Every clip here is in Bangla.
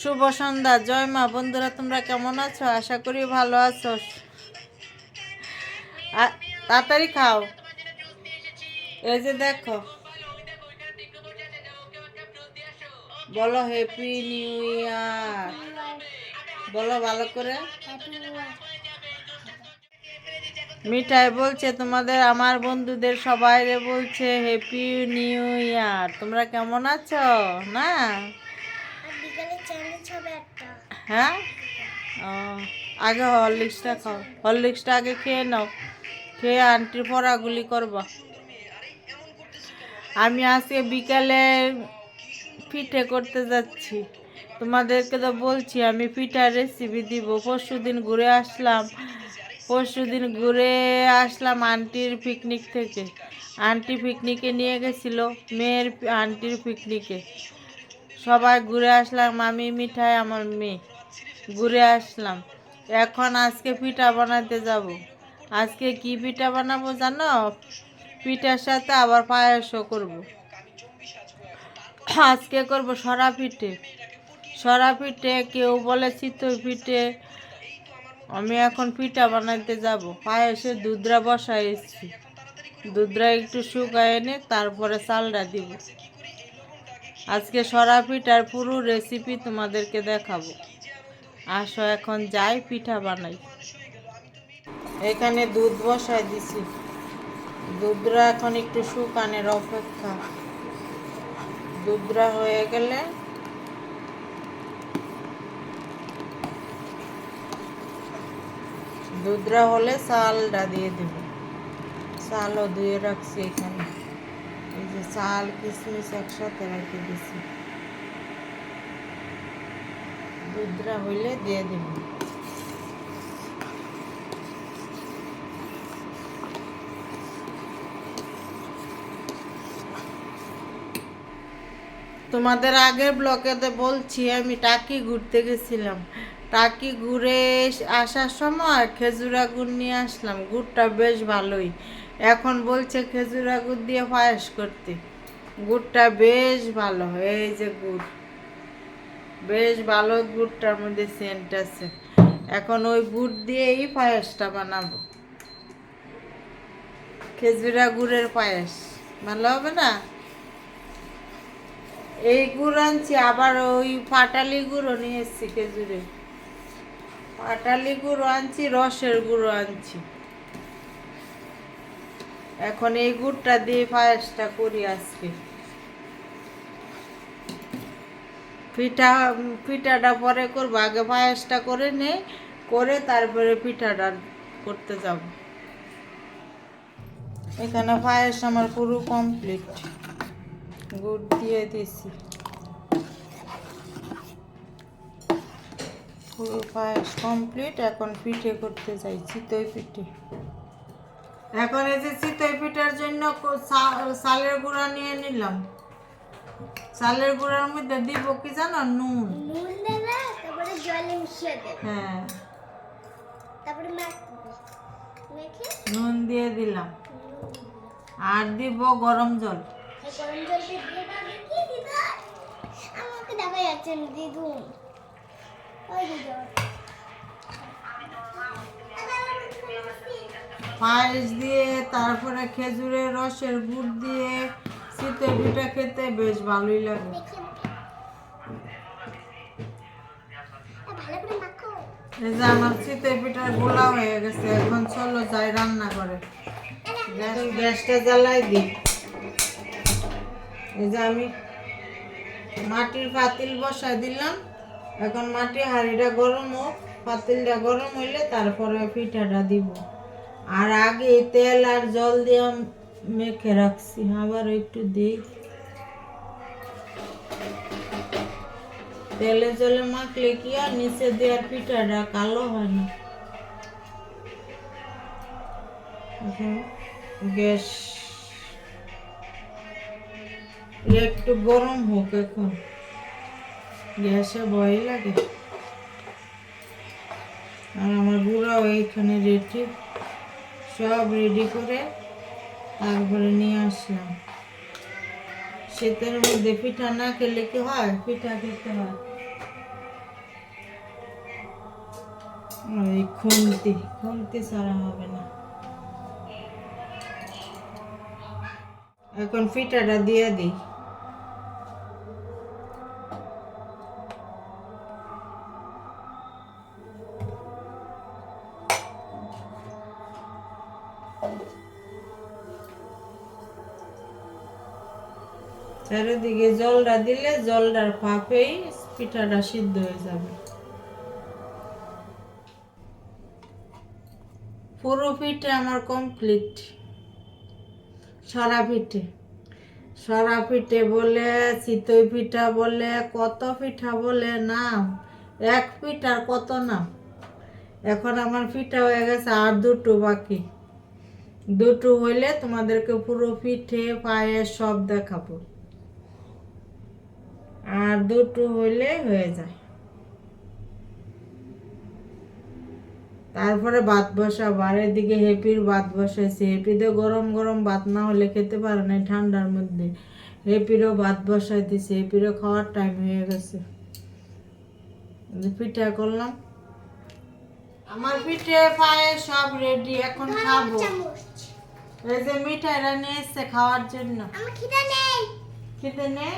শুভ সন্ধ্যা। জয় মা, বন্ধুরা, তোমরা কেমন আছো? আশা করি ভালো আছো। তাড়াতাড়ি খাও। এই যে দেখো। বলো হ্যাপি নিউ ইয়ার বলো, ভালো করে। মিঠাই বলছে, তোমাদের, আমার বন্ধুদের সবাই বলছে হ্যাপি নিউ ইয়ার তোমরা কেমন আছো? না বিকালে চ্যালেঞ্জ হবে একটা হ্যাঁ? ও, আগে হরলিক্সটা খাও। হরলিক্সটা আগে খেয়ে নাও। খেয়ে আন্টির পড়াগুলি করবা। আমি আজকে বিকালে পিঠে করতে যাচ্ছি। তোমাদেরকে তো বলছি, আমি পিঠার রেসিপি দিব। পরশু দিন ঘুরে আসলাম। পরশু দিন ঘুরে আসলাম আন্টির পিকনিক থেকে। আন্টি পিকনিকে নিয়ে গেছিল, মেয়ের আন্টির পিকনিকে সবাই ঘুরে আসলাম, আমি, মিঠাই, আমার মেয়ে। ঘুরে আসলাম। এখন আজকে পিঠা বানাতে যাব। আজকে কি পিঠা বানাবো জানো? পিঠার সাথে আবার পায়েসও করব। আজকে করব সরা পিঠে। সরা পিঠে কেউ বলে চিতই পিঠে। আমি এখন পিঠা বানাতে যাব। পায়েসে দুধরা বসাই এসেছি দুধরা একটু শুকায় এনে তারপরে চালটা দিব। আজকে সরা পিঠার পুরো রেসিপি তোমাদেরকে দেখাবো। আসো এখন যাই, পিঠা বানাই। এখানে দুধ বসাই দিছি। দুধরা এখন একটু শুকানের অপেক্ষা। দুধরা হয়ে গেলে দুধরা হলে চালটা দিয়ে দেব। চালও ধুয়ে রাখছি এখানে। চাল কিশমিশ একসাথে রেখে দিছি। দুধরা হইলে দিয়ে দেব। তোমাদের আগের ব্লকেতে বলছি, আমি টাকি ঘুরতে গেছিলাম। টাকি ঘুরে আসার সময় খেজুরা গুড় নিয়ে আসলাম। গুড়টা বেশ ভালোই। এখন বলছে খেজুরা গুড় দিয়ে পায়েস করতে। গুড়টা বেশ ভালো এই যে গুড়। বেশ ভালো গুড়টার মধ্যে সেন্ট আছে। এখন ওই গুড় দিয়েই পায়েসটা বানাবো। খেজুরা গুড়ের পায়েস। ভালো হবে না? এই গুড় আনছি, আবার ওই পাটালি গুঁড়ো নিয়ে এসছি খেজুরে পাটালি গুঁড়ো আনছি, রসের গুঁড়ো আনছি। এখন এই গুড়টা দিয়ে পায়েসটা করি আজকে। পিঠা পিঠাটা পরে করব। আগে পায়েসটা করে নেই করে তারপরে পিঠাটা করতে যাব। এখানে পায়েস আমার পুরো কমপ্লিট গুড় দিয়ে দিছি। পুরো পায়েস কমপ্লিট এখন পিঠে করতে যাই চিতই পিঠে এখন এই যে চিতই পিঠার জন্য চালের গুঁড়া নিয়ে নিলাম। চালের গুঁড়ার মধ্যে দিব কি জানো? নুন। নুন দেবে তারপরে জলে মিশিয়ে দেবে হ্যাঁ। তারপরে মেখে? নুন দিয়ে দিলাম। আর দিব গরম জল। গরম জলটা দিয়ে কি আমাকে যাচ্ছে পায়েস দিয়ে, তারপরে খেজুরের রসের গুড় দিয়ে শীতের পিঠা খেতে বেশ ভালোই লাগে। এই যে আমার শীতের পিঠার গোলা হয়ে গেছে, এখন চলো যাই রান্না করে। গ্যাস- গ্যাসটা জ্বালাই দিই। এই যে আমি মাটির পাতিল বসাই দিলাম। এখন মাটি হাঁড়িটা গরম হোক, পাতিলটা গরম হইলে তারপরে পিঠাটা দিব। আর আগে তেল আর জল দিয়ে মেখে রাখছি, আবার একটু দিই। তেলে জলে মাখলে কি আর নিচে দেওয়ার পিঠাটা কালো হয় না। গ্যাস একটু গরম হোক এখন। গ্যাসে ভয় লাগে। আর আমার বুড়াও এইখানে রেডি সব রেডি করে তারপরে নিয়ে আসলাম। শীতের মধ্যে পিঠা না খেলে কি হয়? পিঠা খেতে হয়। ওই খুন্তি, খুনতি ছাড়া হবে না। এখন পিঠাটা দিয়ে দিই। চারিদিকে জলটা দিলে জলটার পাপেই পিঠাটা সিদ্ধ হয়ে যাবে। পুরো পিঠে আমার কমপ্লিট সরা পিঠে। সরা পিঠে বলে, চিতই পিঠা বলে, কত পিঠা বলে নাম। এক পিঠার কত নাম। এখন আমার পিঠা হয়ে গেছে আর দুটো বাকি। দুটো হইলে তোমাদেরকে পুরো পিঠে পায়েস সব দেখাবো। আর দুটো হইলে হয়ে যায়। তারপরে ভাত বসা আর দিকে হেপির ভাত বসাইছে। হেপিতে গরম গরম ভাত না হলে খেতে পারে না ঠান্ডার মধ্যে। হেপিরও ভাত বসাই দিছে হেপিরও খাওয়ার টাইম হয়ে গেছে। পিঠা করলাম। আমার পিঠে পায়ে সব রেডি এখন খাব। এই যে মিঠাইরা নিয়ে এসছে খাওয়ার জন্য। আমার খিদা নেই। খেতে নেই?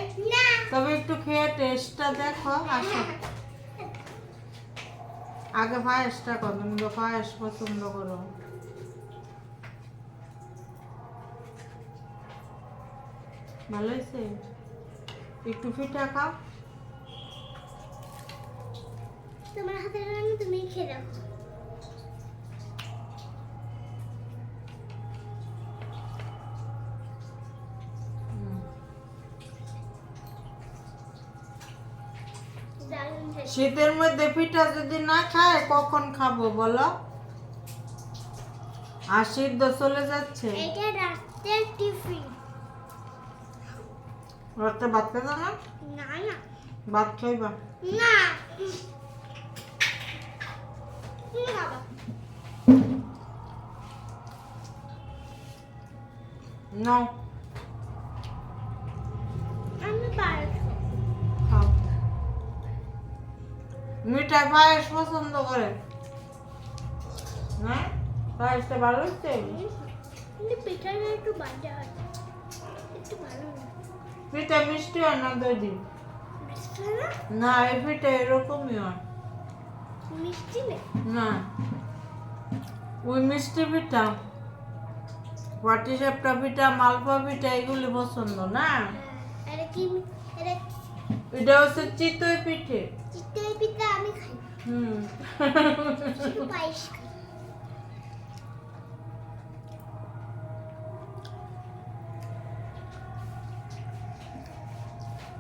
তবে একটু খেয়ে টেস্টটা দেখো আসো। আগে পায়েসটা তো পায়েস পছন্দ করো। ভালো হয়েছে? একটু পিঠা খাও। তোমার হাতের রান্না তুমি খেয়ে রাখো হুম। দারুণ খেতে। শীতের মধ্যে পিঠা যদি না খায় কখন খাব বলো? আর সিদ্ধ চলে যাচ্ছে। এটা রাতের টিফিন। রাতে ভাত খেতে না? না না। ভাত খাইবা? না। তুমি মিঠাই পায়েস পছন্দ করে। না? পায়েসটা ভালো হচ্ছে? পিঠাটা একটু বাজে হয়। একটু ভালো পিঠা মিষ্টি হয় না এই পিঠা এরকমই হয়। মিষ্টি না। ওই মিষ্টি পিঠা পাটি সাপটা পিঠা মালপা পিঠা এগুলি পছন্দ না? এটা কি এটা এটা হচ্ছে চিতই পিঠে। চিতই পিঠা আমি খাই। হুম। পায়েস খাই।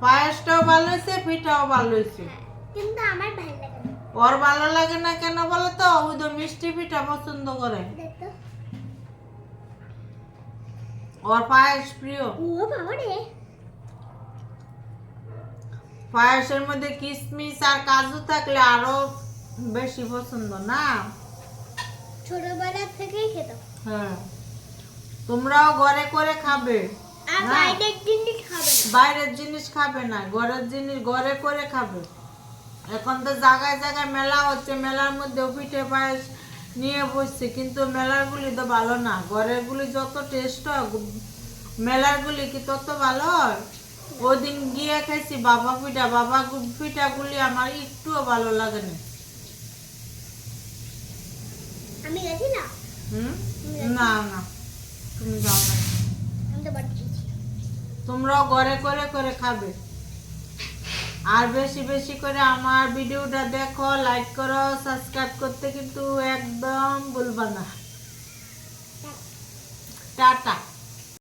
পায়েসটাও ভালো হয়েছে পিঠাও ভালো হয়েছে। হ্যাঁ, কিন্তু আমার ভালো লাগে ওর ভালো লাগে না কেন বলো তো ওই তো মিষ্টি পিঠা পছন্দ করে। ওর পায়েস প্রিয়। ও বাবা রে পায়েসের মধ্যে কিশমিশ আর কাজু থাকলে আরও বেশি পছন্দ না? ছোটবেলা থেকেই খেতাম। হ্যাঁ। তোমরাও ঘরে করে খাবে আর বাইরের জিনিস খাবে না। বাইরের জিনিস খাবে না ঘরের জিনিস ঘরে করে খাবে। এখন তো জায়গায় জায়গায় মেলা হচ্ছে মেলার মধ্যে পিঠে পায়েস নিয়ে বসছে কিন্তু মেলারগুলি তো ভালো না। ঘরেরগুলি যত টেস্ট হয় মেলারগুলি কি তত ভালো হয়? ওদিন গিয়ে খেয়েছি বাবা পিঠা বাবা পিঠাগুলি আমার একটুও ভালো লাগে না আমি গেছি না? হুম? না না তুমি যাও না। আমি তো বাড়ি গেছি। তোমরাও ঘরে করে করে খাবে। আর বেশি বেশি করে আমার ভিডিওটা দেখো লাইক করো সাবস্ক্রাইব করতে কিন্তু একদম ভুলবা না। টাটা।